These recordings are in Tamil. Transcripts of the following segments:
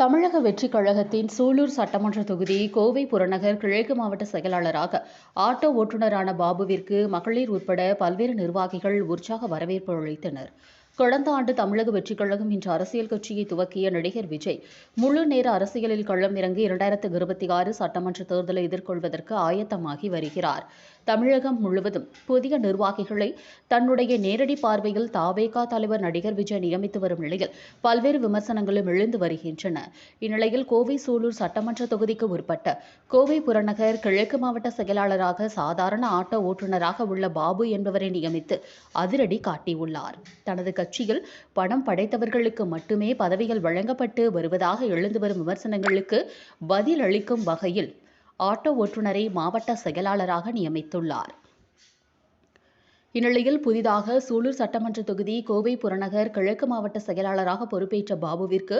தமிழக வெற்றிக் கழகத்தின் சூலூர் சட்டமன்ற தொகுதி கோவை புறநகர் கிழக்கு மாவட்ட செயலாளராக ஆட்டோ ஓட்டுநரான பாபுவிற்கு மகளிர் உட்பட பல்வேறு நிர்வாகிகள் உற்சாக வரவேற்பு அளித்தனர். கடந்த ஆண்டு தமிழக வெற்றிக் கழகம் என்ற அரசியல் கட்சியை துவக்கிய நடிகர் விஜய் முழு நேர அரசியலில் களம் இறங்கி இரண்டாயிரத்து இருபத்தி ஆறு சட்டமன்ற தேர்தலை எதிர்கொள்வதற்கு ஆயத்தமாகி வருகிறார். தமிழகம் முழுவதும் புதிய நிர்வாகிகளை தன்னுடைய நேரடி பார்வையில் தாவேகா தலைவர் நடிகர் விஜய் நியமித்து வரும் நிலையில் பல்வேறு விமர்சனங்களும் எழுந்து வருகின்றன. இந்நிலையில் கோவை சூலூர் சட்டமன்ற தொகுதிக்கு உட்பட்ட கோவை புறநகர் கிழக்கு மாவட்ட செயலாளராக சாதாரண ஆட்டோ ஓட்டுநராக உள்ள பாபு என்பவரை நியமித்து அதிரடி காட்டியுள்ளார். தனது கட்சியில் பணம் படைத்தவர்களுக்கு மட்டுமே பதவிகள் வழங்கப்பட்டு வருவதாக எழுந்து வரும் விமர்சனங்களுக்கு பதில் அளிக்கும் வகையில் ஆட்டோ ஓட்டுநரை மாவட்ட செயலாளராக நியமித்துள்ளார். இந்நிலையில் புதிதாக சூலூர் சட்டமன்ற தொகுதி கோவை புறநகர் கிழக்கு மாவட்ட செயலாளராக பொறுப்பேற்ற பாபுவிற்கு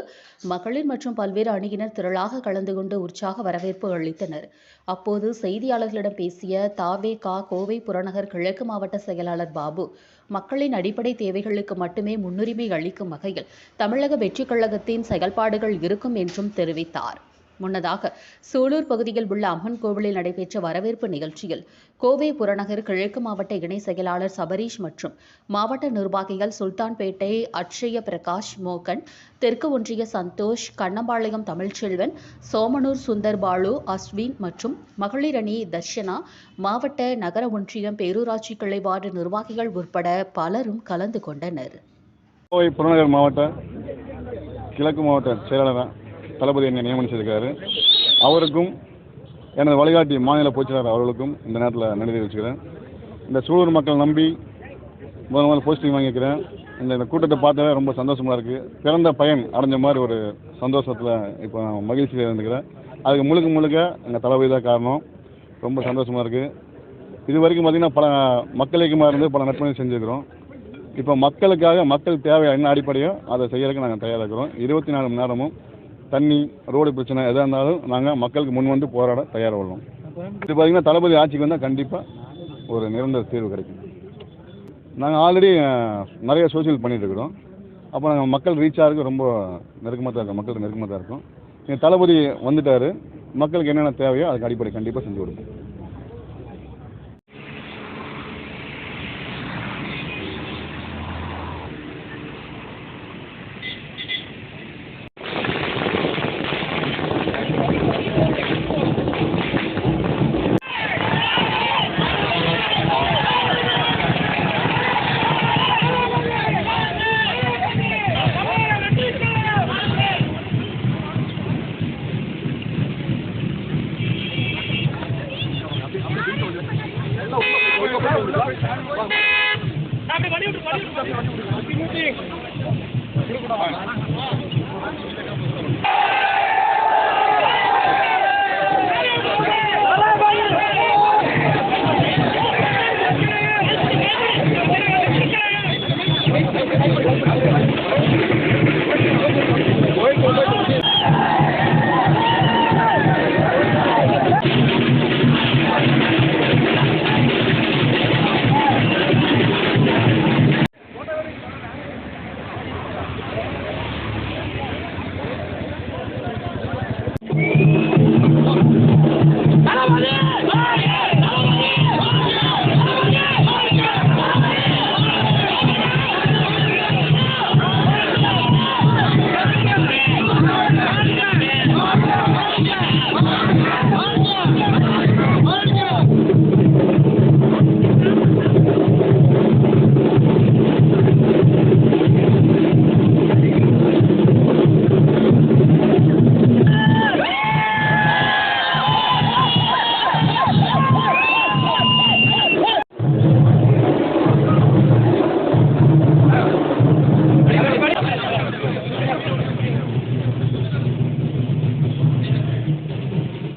மகளிர் மற்றும் பல்வேறு அணியினர் திரளாக கலந்து கொண்டு உற்சாக வரவேற்பு அளித்தனர். அப்போது செய்தியாளர்களிடம் பேசிய தாவே கா கோவை புறநகர் கிழக்கு மாவட்ட செயலாளர் பாபு மக்களின் அடிப்படை தேவைகளுக்கு மட்டுமே முன்னுரிமை அளிக்கும் வகையில் தமிழக வெற்றிக் கழகத்தின் செயல்பாடுகள் இருக்கும் என்றும் தெரிவித்தார். முன்னதாக சூலூர் பகுதியில் உள்ள அம்மன் கோவிலில் நடைபெற்ற வரவேற்பு நிகழ்ச்சியில் கோவை புறநகர் கிழக்கு மாவட்ட இணை செயலாளர் சபரீஷ் மற்றும் மாவட்ட நிர்வாகிகள் சுல்தான்பேட்டை அட்சய பிரகாஷ் மோகன் தெற்கு ஒன்றிய சந்தோஷ் கண்ணம்பாளையம் தமிழ்ச்செல்வன் சோமனூர் சுந்தர் பாலு அஸ்வின் மற்றும் மகளிர் அணி தர்ஷனா மாவட்ட நகர ஒன்றியம் பேரூராட்சி கிளை வார்டு நிர்வாகிகள் உட்பட பலரும் கலந்து கொண்டனர். கோவை புறநகர் மாவட்ட கிழக்கு மாவட்ட செயலாளராக தளபதி என்னை நியமனம் செய்திருக்காரு. அவருக்கும் எனது வழிகாட்டி மாநில பொதுச்செயலாளர் அவர்களுக்கும் இந்த நேரத்தில் நன்றி தெரிவிச்சுக்கிறேன். இந்த சூலூர் மக்கள் நம்பி முதல் முதல் போஸ்டிங் வாங்கிக்கிறேன் இந்த இந்த கூட்டத்தை பார்த்தாலே ரொம்ப சந்தோஷமாக இருக்குது பிறந்த பயன் அடைஞ்ச மாதிரி ஒரு சந்தோஷத்தில் இப்போ நான் மகிழ்ச்சியில் இருந்துக்கிறேன். அதுக்கு முழுக்க முழுக்க எங்கள் தளபதி தான் காரணம். ரொம்ப சந்தோஷமாக இருக்குது இது வரைக்கும் பார்த்திங்கன்னா பல மக்கள் இயக்கமாக இருந்து பல நற்பணிகள் செஞ்சுருக்கிறோம். இப்போ மக்களுக்காக மக்கள் தேவை என்ன அடிப்படையோ அதை செய்யறதுக்கு நாங்கள் தயாராக இருக்கிறோம். இருபத்தி நாலு மணி நேரமும் தண்ணி ரோடு பிரச்சனை எதாக இருந்தாலும் நாங்கள் மக்களுக்கு முன் வந்து போராட தயாராக உள்ளோம். இது பார்த்திங்கன்னா தளபதி ஆட்சிக்கு வந்தால் கண்டிப்பாக ஒரு நிரந்தர தீர்வு கிடைக்கும். நாங்கள் ஆல்ரெடி நிறைய சோசியல் பண்ணிகிட்ருக்குறோம் இருக்கிறோம். அப்போ நாங்கள் மக்கள் ரீச் ஆகிறதுக்கு ரொம்ப நெருக்கமாக தான் இருக்கோம். மக்களுக்கு நெருக்கமாக தான் இருக்கும். தளபதி வந்துட்டார். மக்களுக்கு என்னென்ன தேவையோ அதுக்கு அடிப்படை கண்டிப்பாக செஞ்சு கொடுப்போம். வண்டி விட்டு வண்டி விட்டு வண்டி விட்டு